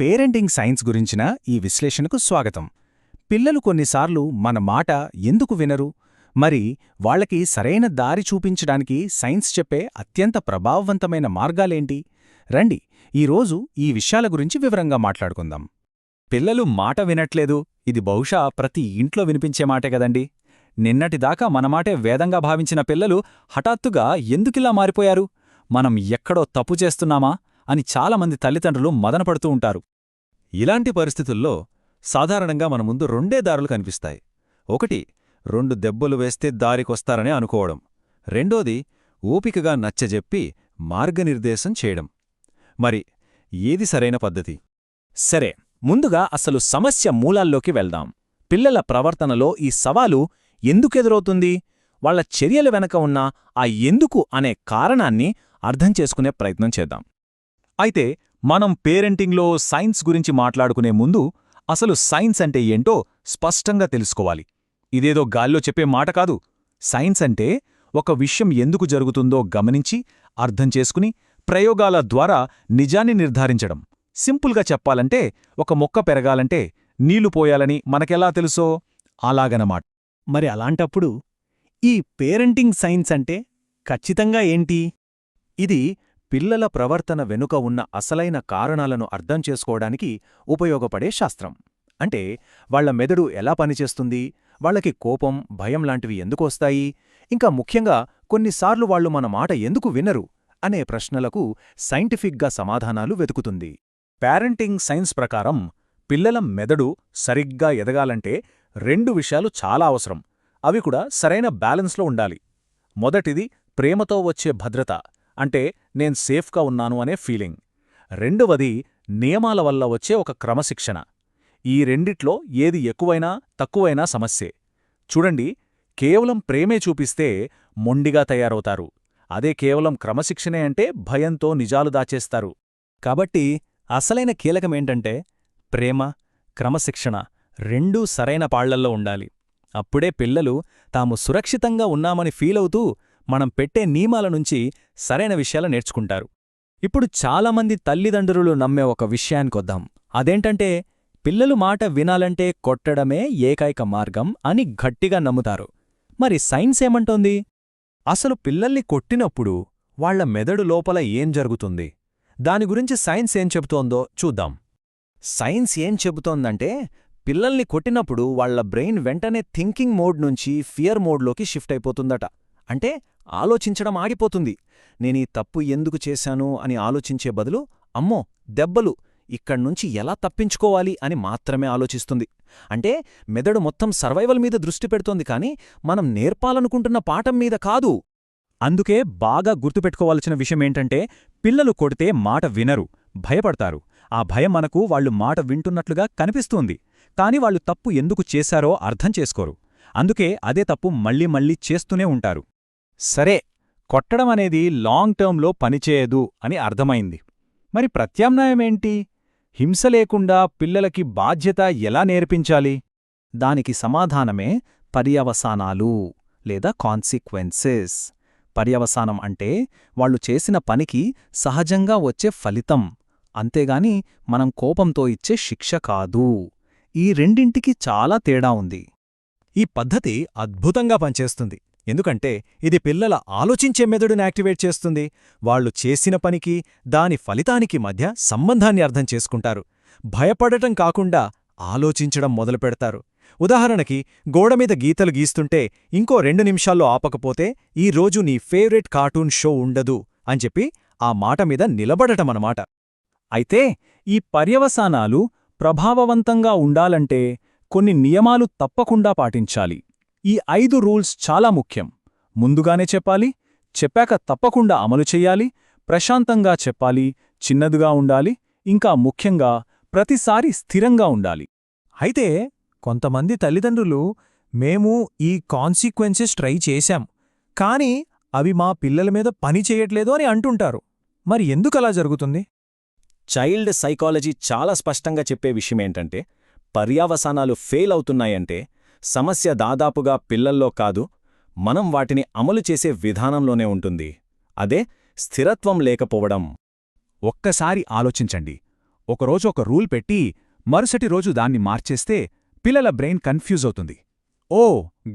Parenting science గురించిన ఈ విశ్లేషణకు స్వాగతం. పిల్లలు కొన్నిసార్లు మన మాట ఎందుకు వినరు? మరి వాళ్ళకి సరైన దారి చూపించడానికి సైన్స్ చెప్పే అత్యంత ప్రభావవంతమైన మార్గాలేంటి? రండి ఈరోజు ఈ విషయాల గురించి వివరంగా మాట్లాడుకుందాం. పిల్లలు మాట వినట్లేదు ఇది బహుశా ప్రతి ఇంట్లో వినిపించే మాటే కదండి. నిన్నటిదాకా మనమాటే వేదంగా భావించిన పిల్లలు హఠాత్తుగా ఎందుకిలా మారిపోయారు? మనం ఎక్కడో తప్పు చేస్తున్నామా? అని చాలామంది తల్లిదండ్రులు మదనపడుతూ ఉంటారు. ఇలాంటి పరిస్థితుల్లో సాధారణంగా మన ముందు రెండే దారులు కనిపిస్తాయి. ఒకటి రెండు దెబ్బలు వేస్తే దారికొస్తారని అనుకోవడం. రెండోది ఓపికగా నచ్చజెప్పి మార్గనిర్దేశం చేయడం. మరి ఏది సరైన పద్ధతి? సరే ముందుగా అసలు సమస్య మూలాల్లోకి వెళ్దాం. పిల్లల ప్రవర్తనలో ఈ సవాలు ఎందుకెదురవుతుంది? వాళ్ళ చర్యల వెనక ఉన్న ఆ ఎందుకు అనే కారణాన్ని అర్థం చేసుకునే ప్రయత్నం చేద్దాం. అయితే మనం పేరెంటింగ్లో సైన్స్ గురించి మాట్లాడుకునే ముందు అసలు సైన్స్ అంటే ఏంటో స్పష్టంగా తెలుసుకోవాలి. ఇదేదో గాల్లో చెప్పే మాట కాదు. సైన్స్ అంటే ఒక విషయం ఎందుకు జరుగుతుందో గమనించి అర్థం చేసుకుని ప్రయోగాల ద్వారా నిజాన్ని నిర్ధారించడం. సింపుల్గా చెప్పాలంటే ఒక మొక్క పెరగాలంటే నీళ్ళు పోయాలని మనకెలా తెలుసో అలాగనమాట. మరి అలాంటప్పుడు ఈ పేరెంటింగ్ సైన్స్ అంటే ఖచ్చితంగా ఏంటి? ఇది పిల్లల ప్రవర్తన వెనుక ఉన్న అసలైన కారణాలను అర్థం చేసుకోవడానికి ఉపయోగపడే శాస్త్రం. అంటే వాళ్ళ మెదడు ఎలా పనిచేస్తుంది? వాళ్ళకి కోపం భయం లాంటివి ఎందుకొస్తాయి? ఇంకా ముఖ్యంగా కొన్నిసార్లు వాళ్ళు మన మాట ఎందుకు వినరు? అనే ప్రశ్నలకు సైంటిఫిక్గా సమాధానాలు వెతుకుతుంది. పేరెంటింగ్ సైన్స్ ప్రకారం పిల్లల మెదడు సరిగ్గా ఎదగాలంటే రెండు విషయాలు చాలా అవసరం. అవి కూడా సరైన బ్యాలెన్స్లో ఉండాలి. మొదటిది ప్రేమతో వచ్చే భద్రత. అంటే నేను సేఫ్గా ఉన్నాను అనే ఫీలింగ్. రెండవది నియమాల వల్ల వచ్చే ఒక క్రమశిక్షణ. ఈ రెండిట్లో ఏది ఎక్కువైనా తక్కువైనా సమస్యే. చూడండి కేవలం ప్రేమే చూపిస్తే మొండిగా తయారవుతారు. అదే కేవలం క్రమశిక్షణే అంటే భయంతో నిజాలు దాచేస్తారు. కాబట్టి అసలైన కీలకమేంటంటే ప్రేమ క్రమశిక్షణ రెండూ సరైన పాళ్ళల్లో ఉండాలి. అప్పుడే పిల్లలు తాము సురక్షితంగా ఉన్నామని ఫీలవుతూ మనం పెట్టే నియమాల నుంచి సరైన విషయాలు నేర్చుకుంటారు. ఇప్పుడు చాలామంది తల్లిదండ్రులు నమ్మే ఒక విషయానికొద్దాం అదేంటంటే పిల్లలు మాట వినాలంటే కొట్టడమే ఏకైక మార్గం అని గట్టిగా నమ్ముతారు. మరి సైన్స్ ఏమంటోంది? అసలు పిల్లల్ని కొట్టినప్పుడు వాళ్ళ మెదడు లోపల ఏం జరుగుతుంది? దాని గురించి సైన్స్ ఏం చెబుతోందో చూద్దాం. సైన్స్ ఏం చెబుతోందంటే పిల్లల్ని కొట్టినప్పుడు వాళ్ళ బ్రెయిన్ వెంటనే థింకింగ్ మోడ్ నుంచి ఫియర్ మోడ్లోకి షిఫ్ట్ అయిపోతుందట. అంటే ఆలోచించడం ఆగిపోతుంది. నేనీ తప్పు ఎందుకు చేశాను అని ఆలోచించే బదులు అమ్మో దెబ్బలు ఇక్కడ్నుంచి ఎలా తప్పించుకోవాలి అని మాత్రమే ఆలోచిస్తుంది. అంటే మెదడు మొత్తం సర్వైవల్ మీద దృష్టి పెడుతోంది కాని మనం నేర్పాలనుకుంటున్న పాఠం మీద కాదు. అందుకే బాగా గుర్తుపెట్టుకోవాల్సిన విషయమేంటంటే పిల్లలు కొడితే మాట వినరు భయపడతారు. ఆ భయం మనకు వాళ్ళు మాట వింటున్నట్లుగా కనిపిస్తుంది. కాని వాళ్ళు తప్పు ఎందుకు చేశారో అర్థం చేసుకోరు. అందుకే అదే తప్పు మళ్ళీ మళ్ళీ చేస్తూనే ఉంటారు. సరే కొట్టడం అనేది లాంగ్ టర్మ్లో పనిచేయదు అని అర్థమైంది. మరి ప్రత్యామ్నాయమేంటి హింస లేకుండా పిల్లలకి బాధ్యత ఎలా నేర్పించాలి? దానికి సమాధానమే పర్యవసానాలు లేదా కాన్సిక్వెన్సెస్. పర్యవసానం అంటే వాళ్ళు చేసిన పనికి సహజంగా వచ్చే ఫలితం. అంతేగాని మనం కోపంతో ఇచ్చే శిక్ష కాదు. ఈ రెండింటికి చాలా తేడా ఉంది. ఈ పద్ధతి అద్భుతంగా పనిచేస్తుంది. ఎందుకంటే ఇది పిల్లల ఆలోచించే మెదడుని యాక్టివేట్ చేస్తుంది. వాళ్ళు చేసిన పనికి దాని ఫలితానికి మధ్య సంబంధాన్ని అర్థం చేసుకుంటారు. భయపడటం కాకుండా ఆలోచించడం మొదలుపెడతారు ఉదాహరణకి గోడమీద గీతలు గీస్తుంటే ఇంకో రెండు నిమిషాల్లో ఆపకపోతే ఈ రోజు నీ ఫేవరెట్ కార్టూన్ షో ఉండదు అని చెప్పి ఆ మాట మీద నిలబడటమనమాట అయితే ఈ పర్యవసానాలు ప్రభావవంతంగా ఉండాలంటే కొన్ని నియమాలు తప్పకుండా పాటించాలి. ఈ ఐదు రూల్స్ చాలా ముఖ్యం. ముందుగానే చెప్పాలి చెప్పాక తప్పకుండా అమలు చెయ్యాలి ప్రశాంతంగా చెప్పాలి చిన్నదిగా ఉండాలి ఇంకా ముఖ్యంగా ప్రతిసారి స్థిరంగా ఉండాలి. అయితే కొంతమంది తల్లిదండ్రులు మేము ఈ కాన్సిక్వెన్సెస్ ట్రై చేశాం కాని అవి మా పిల్లల మీద పని చేయట్లేదు అని అంటుంటారు. మరి ఎందుకలా జరుగుతుంది? చైల్డ్ సైకాలజీ చాలా స్పష్టంగా చెప్పే విషయమేంటంటే పర్యావసానాలు ఫెయిల్ అవుతున్నాయంటే సమస్య దాదాపుగా పిల్లల్లో కాదు మనం వాటిని అమలు చేసే విధానంలోనే ఉంటుంది. అదే స్థిరత్వం లేకపోవడం. ఒక్కసారి ఆలోచించండి. ఒకరోజు ఒక రూల్ పెట్టి మరుసటి రోజు దాన్ని మార్చేస్తే పిల్లల బ్రెయిన్ కన్ఫ్యూజ్ అవుతుంది. ఓ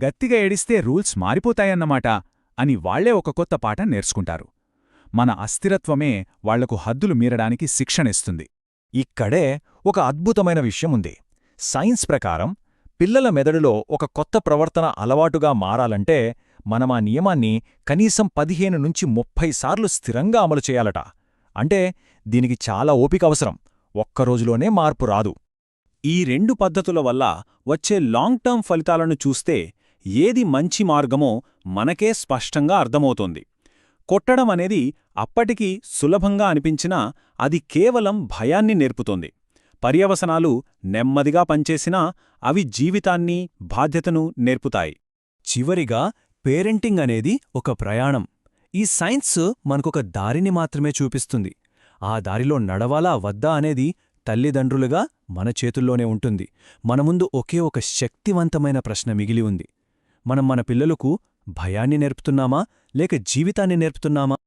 గట్టిగా ఏడిస్తే రూల్స్ మారిపోతాయన్నమాట అని వాళ్ళే ఒక కొత్త పాఠం నేర్చుకుంటారు. మన అస్థిరత్వమే వాళ్ళకు హద్దులు మీరడానికి శిక్షణిస్తుంది ఇక్కడే ఒక అద్భుతమైన విషయం ఉంది. సైన్స్ ప్రకారం పిల్లల మెదడులో ఒక కొత్త ప్రవర్తన అలవాటుగా మారాలంటే మనం ఆ నియమాన్ని కనీసం పదిహేను నుంచి ముప్పై సార్లు స్థిరంగా అమలు చేయాలట. అంటే దీనికి చాలా ఓపిక అవసరం. ఒక్కరోజులోనే మార్పు రాదు. ఈ రెండు పద్ధతుల వల్ల వచ్చే లాంగ్ టర్మ్ ఫలితాలను చూస్తే ఏది మంచి మార్గమో మనకే స్పష్టంగా అర్థమవుతోంది. కొట్టడం అనేది అప్పటికీ సులభంగా అనిపించినా అది కేవలం భయాన్ని నేర్పుతోంది. పర్యవసనాలు నెమ్మదిగా పనిచేసినా అవి జీవితాన్ని బాధ్యతను నేర్పుతాయి. చివరిగా పేరెంటింగ్ అనేది ఒక ప్రయాణం. ఈ సైన్స్ మనకొక దారిని మాత్రమే చూపిస్తుంది. ఆ దారిలో నడవాలా వద్దా అనేది తల్లిదండ్రులుగా మన చేతుల్లోనే ఉంటుంది. మన ముందు ఒకే ఒక శక్తివంతమైన ప్రశ్న మిగిలి ఉంది. మనం మన పిల్లలకు భయాన్ని నేర్పుతున్నామా లేక జీవితాన్ని నేర్పుతున్నామా?